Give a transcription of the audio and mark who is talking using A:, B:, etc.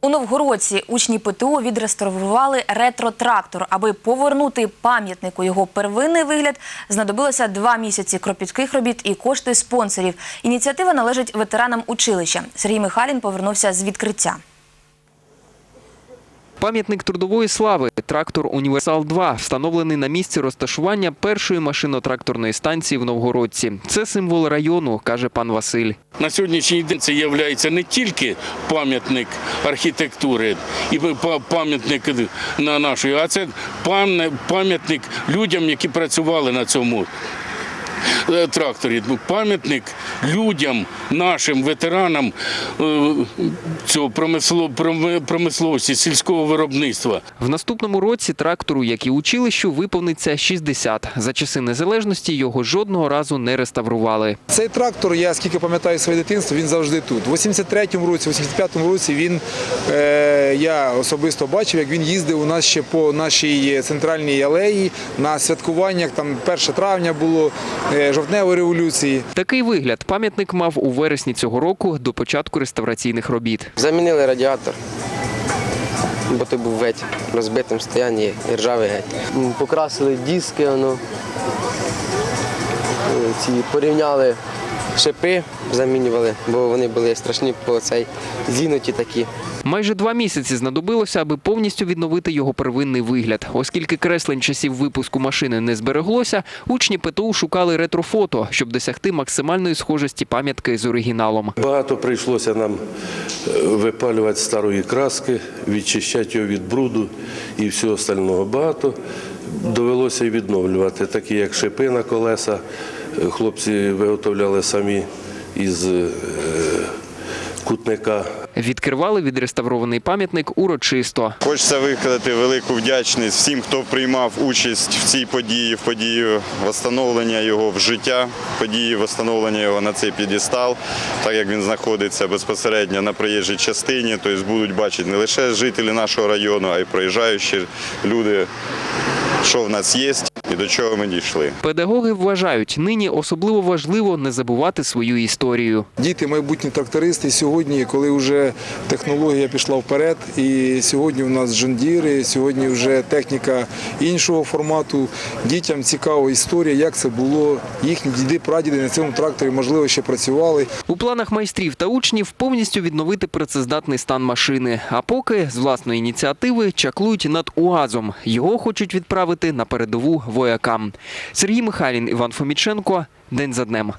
A: У Новгородці учні ПТУ відреставрували ретро-трактор. Аби повернути пам'ятнику його первинний вигляд, знадобилося два місяці кропітких робіт і кошти спонсорів. Ініціатива належить ветеранам училища. Сергій Михайлін повернувся з відкриття.
B: Пам'ятник трудової слави трактор Універсал 2 встановлений на місці розташування першої машино-тракторної станції в Новгородці. Це символ району, каже пан Василь.
C: На сьогоднішній день це є не тільки пам'ятник архітектури і пам'ятник на нашої, а це пам'ятник людям, які працювали на цьому е, тракторі. Ну, Пам'ятник людям, нашим ветеранам е, цього промисло- промисловості, сільського виробництва.
B: В наступному році трактору, як і училищу, виповниться 60. За часи незалежності його жодного разу не реставрували.
D: Цей трактор, я скільки пам'ятаю своє дитинство, він завжди тут. У 83-му році, 85-му році він, е, я особисто бачив, як він їздив у нас ще по нашій центральній алеї на святкуваннях, там 1 травня було, е, жовтневої революції.
B: Такий вигляд пам'ятник мав у вересні цього року до початку реставраційних робіт.
E: Замінили радіатор, бо той був геть в стоянні і ржавий геть. Покрасили диски, воно, е, ці, порівняли шипи, замінювали, бо вони були страшні по цей зінуті такі.
B: Майже два місяці знадобилося, аби повністю відновити його первинний вигляд. Оскільки креслень часів випуску машини не збереглося, учні ПТУ шукали ретрофото, щоб досягти максимальної схожості пам'ятки з оригіналом.
F: Багато прийшлося нам е, випалювати старої краски, відчищати його від бруду і всього остального. Багато довелося і відновлювати, такі як шипи на колеса. Хлопці виготовляли самі із е, кутника.
B: Відкривали відреставрований пам'ятник урочисто.
G: Хочеться виказати велику вдячність всім, хто приймав участь в цій події, в події встановлення його в життя, події встановлення його на цей п'єдестал, так як він знаходиться безпосередньо на проїжджій частині. Тобто будуть бачити не лише жителі нашого району, а й проїжджаючі люди, що в нас є і до чого ми дійшли.
B: Педагоги вважають, нині особливо важливо не забувати свою історію.
D: Діти майбутні трактористи сьогодні, коли вже технологія пішла вперед, і сьогодні у нас джондіри, сьогодні вже техніка іншого формату. Дітям цікава історія, як це було. Їхні діди, прадіди на цьому тракторі, можливо, ще працювали.
B: У планах майстрів та учнів повністю відновити працездатний стан машини. А поки з власної ініціативи чаклують над УАЗом. Його хочуть відправити на передову воякам. Сергій Михайлін, Іван Фоміченко. День за днем.